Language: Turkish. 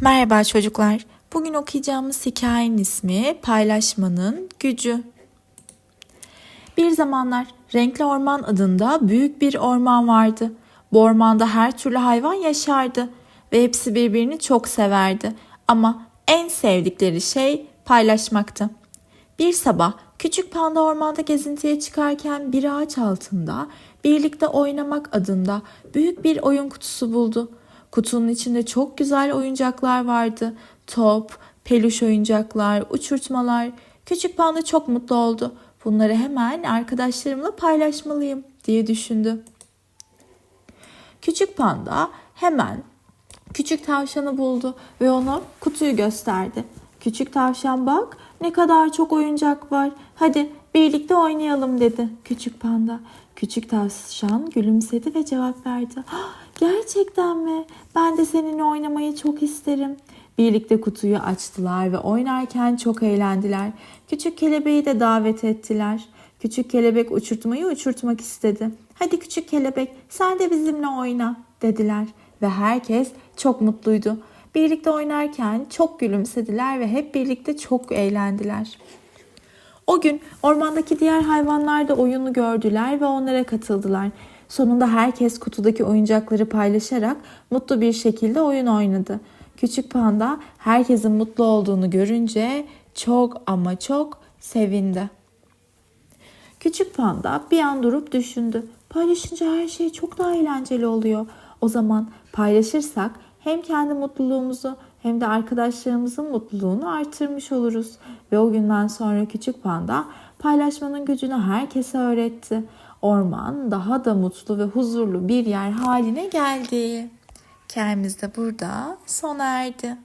Merhaba çocuklar. Bugün okuyacağımız hikayenin ismi Paylaşmanın Gücü. Bir zamanlar Renkli Orman adında büyük bir orman vardı. Bu ormanda her türlü hayvan yaşardı ve hepsi birbirini çok severdi. Ama en sevdikleri şey paylaşmaktı. Bir sabah küçük panda ormanda gezintiye çıkarken bir ağaç altında birlikte oynamak adında büyük bir oyun kutusu buldu. Kutunun içinde çok güzel oyuncaklar vardı. Top, peluş oyuncaklar, uçurtmalar. Küçük panda çok mutlu oldu. Bunları hemen arkadaşlarımla paylaşmalıyım diye düşündü. Küçük panda hemen küçük tavşanı buldu ve ona kutuyu gösterdi. Küçük tavşan bak ne kadar çok oyuncak var. Hadi birlikte oynayalım dedi küçük panda. Küçük tavşan gülümsedi ve cevap verdi. "Ah, Gerçekten mi? Ben de seninle oynamayı çok isterim. Birlikte kutuyu açtılar ve oynarken çok eğlendiler. Küçük kelebeği de davet ettiler. Küçük kelebek uçurtmayı uçurtmak istedi. Hadi küçük kelebek sen de bizimle oyna dediler ve herkes çok mutluydu. Birlikte oynarken çok gülümsediler ve hep birlikte çok eğlendiler. O gün ormandaki diğer hayvanlar da oyunu gördüler ve onlara katıldılar. Sonunda herkes kutudaki oyuncakları paylaşarak mutlu bir şekilde oyun oynadı. Küçük panda herkesin mutlu olduğunu görünce çok ama çok sevindi. Küçük panda bir an durup düşündü. Paylaşınca her şey çok daha eğlenceli oluyor. O zaman paylaşırsak hem kendi mutluluğumuzu hem de arkadaşlarımızın mutluluğunu artırmış oluruz. Ve o günden sonra küçük panda paylaşmanın gücünü herkese öğretti. Orman daha da mutlu ve huzurlu bir yer haline geldi. Hikayemiz de burada sona erdi.